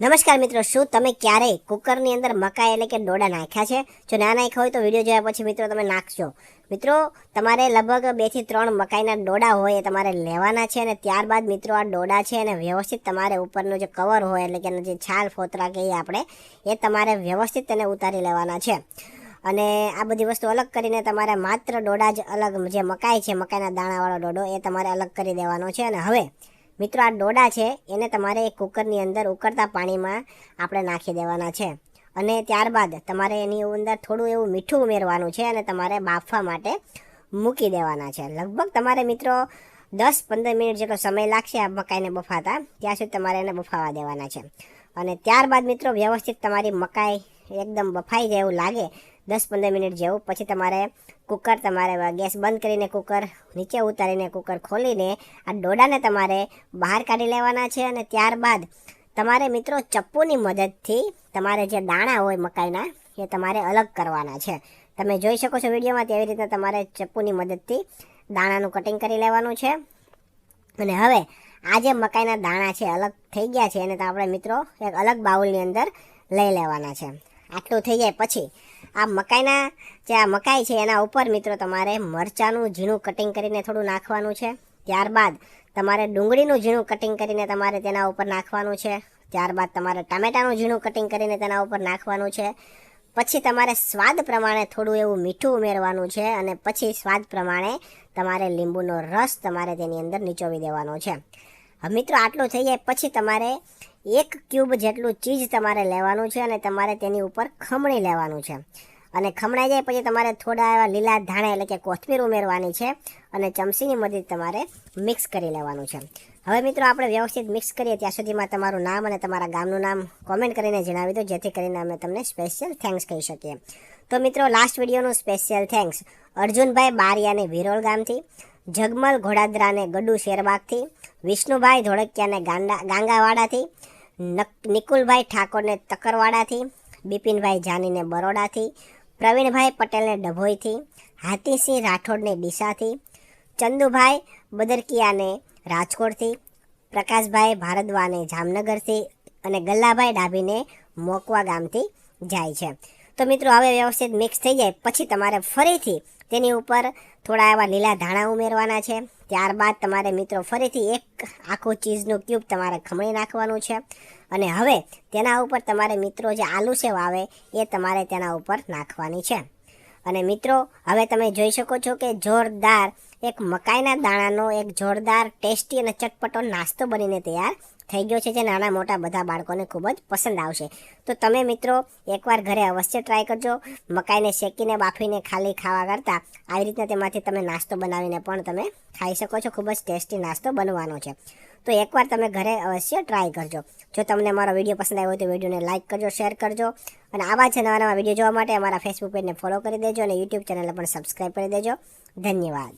નમસ્કાર મિત્રો, શું તમે ક્યારેય કુકરની અંદર મકાઈ એટલે કે ડોડા નાખ્યા છે? જો ના નાખ્યા હોય તો વીડિયો જોયા પછી મિત્રો તમે નાખશો મિત્રો, તમારે લગભગ બેથી ત્રણ મકાઈના ડોડા હોય એ તમારે લેવાના છે અને ત્યારબાદ મિત્રો આ ડોડા છે અને વ્યવસ્થિત તમારે ઉપરનું જે કવર હોય એટલે કે જે છાલ, ફોતરા કહીએ આપણે, એ તમારે વ્યવસ્થિત તેને ઉતારી લેવાના છે. અને આ બધી વસ્તુ અલગ કરીને તમારે માત્ર ડોડા જ અલગ જે મકાઈ છે, મકાઈના દાણાવાળો ડોડો, એ તમારે અલગ કરી દેવાનો છે. અને હવે મિત્રો, આ ડોડા છે, એને તમારે એ કુકરની અંદર ઉકળતા પાણીમાં આપણે નાખી દેવાના છે. અને ત્યારબાદ તમારે એની અંદર થોડું એવું મીઠું ઉમેરવાનું છે અને તમારે બાફવા માટે મૂકી દેવાના છે. લગભગ તમારે મિત્રો, દસ પંદર મિનિટ જેટલો સમય લાગશે આ મકાઈને બફાતા, ત્યાં સુધી તમારે એને બફાવા દેવાના છે. અને ત્યારબાદ મિત્રો, વ્યવસ્થિત તમારી મકાઈ એકદમ બફાઈ જાય એવું લાગે દસ પંદર મિનિટ જેવું. પછી તમારે કુકર તમારે ગેસ બંધ કરીને કુકર નીચે ઉતારીને કુકર ખોલીને આ ડોડાને તમારે બહાર કાઢી લેવાના છે અને ત્યારબાદ તમારે મિત્રો ચપ્પુની મદદથી તમારે જે દાણા હોય મકાઈના, એ તમારે અલગ કરવાના છે. તમે જોઈ શકો છો વિડીયોમાં તેવી રીતના તમારે ચપ્પુની મદદથી દાણાનું કટિંગ કરી લેવાનું છે. અને હવે આ જે મકાઈના દાણા છે અલગ થઈ ગયા છે એને તો આપણે મિત્રો એક અલગ બાઉલની અંદર લઈ લેવાના છે. આટલું થઈ જાય પછી આ મકાઈના, જે આ મકાઈ છે, એના ઉપર મિત્રો તમારે મરચાંનું ઝીણું કટિંગ કરીને થોડું નાખવાનું છે. ત્યારબાદ તમારે ડુંગળીનું ઝીણું કટિંગ કરીને તમારે તેના ઉપર નાખવાનું છે. ત્યારબાદ તમારે ટામેટાનું ઝીણું કટિંગ કરીને તેના ઉપર નાખવાનું છે. પછી તમારે સ્વાદ પ્રમાણે થોડું એવું મીઠું ઉમેરવાનું છે અને પછી સ્વાદ પ્રમાણે તમારે લીંબુનો રસ તમારે તેની અંદર નીચોવી દેવાનો છે. મિત્રો, આટલું થઈ જાય પછી તમારે એક ક્યુબ જેટલું ચીજ તમારે લેવાનું છે અને તમારે તેની ઉપર ખમણી લેવાનું છે. અને ખમણાઈ જાય પછી તમારે થોડા એવા લીલા ધાણા એટલે કે કોથમીર ઉમેરવાની છે અને ચમચીની મદદ તમારે મિક્સ કરી લેવાનું છે. હવે મિત્રો, આપણે વ્યવસ્થિત મિક્સ કરીએ ત્યાં સુધીમાં તમારું નામ અને તમારા ગામનું નામ કોમેન્ટ કરીને જણાવી દો, જેથી કરીને અમે તમને સ્પેશિયલ થેન્ક્સ કહી શકીએ. તો મિત્રો લાસ્ટ વિડીયોનું સ્પેશિયલ થેન્ક્સ અર્જુનભાઈ બારિયાને વિરોલ ગામથી. જગમલ ઘોડાદરાને ગડુ શેરબાગથી, વિષ્ણુભાઈ ધોળકિયાને ગાંડા ગાંગાવાડાથી, નક નિકુલભાઈ ઠાકોરને તકરવાડાથી, બિપિનભાઈ જાનીને બરોડાથી, પ્રવીણભાઈ પટેલને ડભોઈથી, હાથીસિંહ રાઠોડને ડીસાથી, ચંદુભાઈ બદરકિયાને રાજકોટથી, પ્રકાશભાઈ ભારદ્વાને જામનગરથી અને ગલ્લાભાઈ ડાભીને મોકવા ગામથી જાય છે. તો મિત્રો, હવે વ્યવસ્થિત મિક્સ થઈ જાય. પછી તમારે ફરીથી તેની ઉપર થોડા એવા લીલા ધાણા ઉમેરવાના છે. ત્યારબાદ તમારે મિત્રો ફરીથી એક આખું ચીઝનું ક્યુબ તમારે ખમણી નાખવાનું છે. અને હવે તેના ઉપર તમારે મિત્રો જે આલુ સેવ આવે, એ તમારે તેના ઉપર નાખવાની છે. અને મિત્રો, હવે તમે જોઈ શકો છો કે જોરદાર એક મકાઈના દાણાનો એક જોરદાર ટેસ્ટી અને ચટપટો નાસ્તો બનીને તૈયાર થઈ ગયો છે જે નાના મોટા બધા બાળકોને ખૂબ જ પસંદ આવશે. તો તમે મિત્રો, એકવાર ઘરે અવશ્ય ટ્રાય કરજો. મકાઈને શેકીને, બાફીને, ખાલી ખાવા કરતાં આવી રીતના તેમાંથી તમે નાસ્તો બનાવીને પણ તમે ખાઈ શકો છો. ખૂબ જ ટેસ્ટી નાસ્તો બનવાનો છે. તો એકવાર તમે ઘરે અવશ્ય ટ્રાય કરજો. જો તમને મારો વીડિયો પસંદ આવ્યો હોય તો વિડીયોને લાઇક કરજો શેર કરજો. અને આવા જ નવા નવા વીડિયો જોવા માટે અમારા ફેસબુક પેજને ફોલો કરી દેજો અને યુટ્યુબ ચેનલને પણ સબસ્ક્રાઈબ કરી દેજો. ધન્યવાદ.